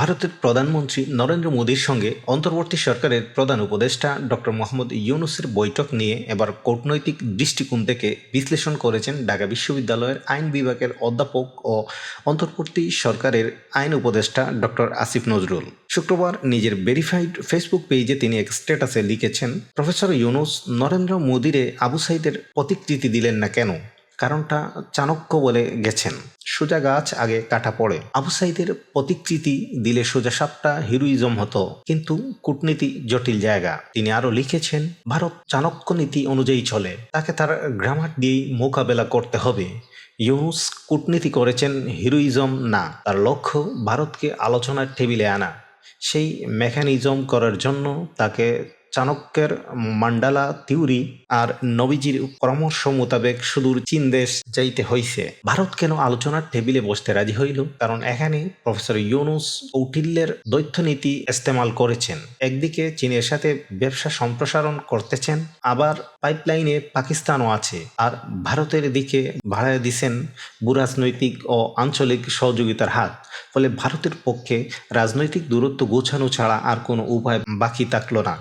ভারতের প্রধানমন্ত্রী নরেন্দ্র মোদীর সঙ্গে অন্তর্বর্তী সরকারের প্রধান উপদেষ্টা ডক্টর মোহাম্মদ ইউনুসের বৈঠক নিয়ে এবার কূটনৈতিক দৃষ্টিকোণ থেকে বিশ্লেষণ করেছেন ঢাকা বিশ্ববিদ্যালয়ের আইন বিভাগের অধ্যাপক ও অন্তর্বর্তী সরকারের আইন উপদেষ্টা ডক্টর আসিফ নজরুল। শুক্রবার নিজের ভেরিফাইড ফেসবুক পেজে তিনি এক স্ট্যাটাসে লিখেছেন, প্রফেসর ইউনুস, নরেন্দ্র মোদীরে আবু সাইদের প্রতিকৃতি দিলেন না কেন? কারণটা চাণক্য বলে গেছেন। সোজা গাছ আগে কাটা পড়ে। আবু সাইদের প্রতিকৃতি দিলে সোজা সাপটা হিরোইজম হতো। কিন্তু কূটনীতি জটিল জায়গা। তিনি আরও লিখেছেন, ভারত চাণক্য নীতি অনুযায়ী চলে। তাকে তার গ্রামার দিয়েই মোকাবেলা করতে হবে। ইউনুস কূটনীতি করেছেন, হিরোইজম না। তার লক্ষ্য, ভারতকে আলোচনার টেবিলে আনা। সেই মেকানিজম করার জন্য তাকে চাণক্যের মান্ডালা থিওরি আর নবীজির পরামর্শ মোতাবেক সুদূর চীন দেশ যাইতে হইছে। ভারত কেন আলোচনার টেবিলে বসতে রাজি হইল? কারণ এখানে প্রফেসর ইউনুস কৌটিল্যের দ্বৈথনীতি ইস্তেমাল করেছেন। একদিকে চীনের সাথে ব্যবসা সম্প্রসারণ করতেছেন, আবার পাইপলাইনে পাকিস্তানও আছে। আর ভারতের দিকে ভাড়ায় দিছেন ভূরাজনৈতিক ও আঞ্চলিক সহযোগিতার হাত। ফলে ভারতের পক্ষে রাজনৈতিক দূরত্ব গোছানো ছাড়া আর কোনো উপায় বাকি থাকল না।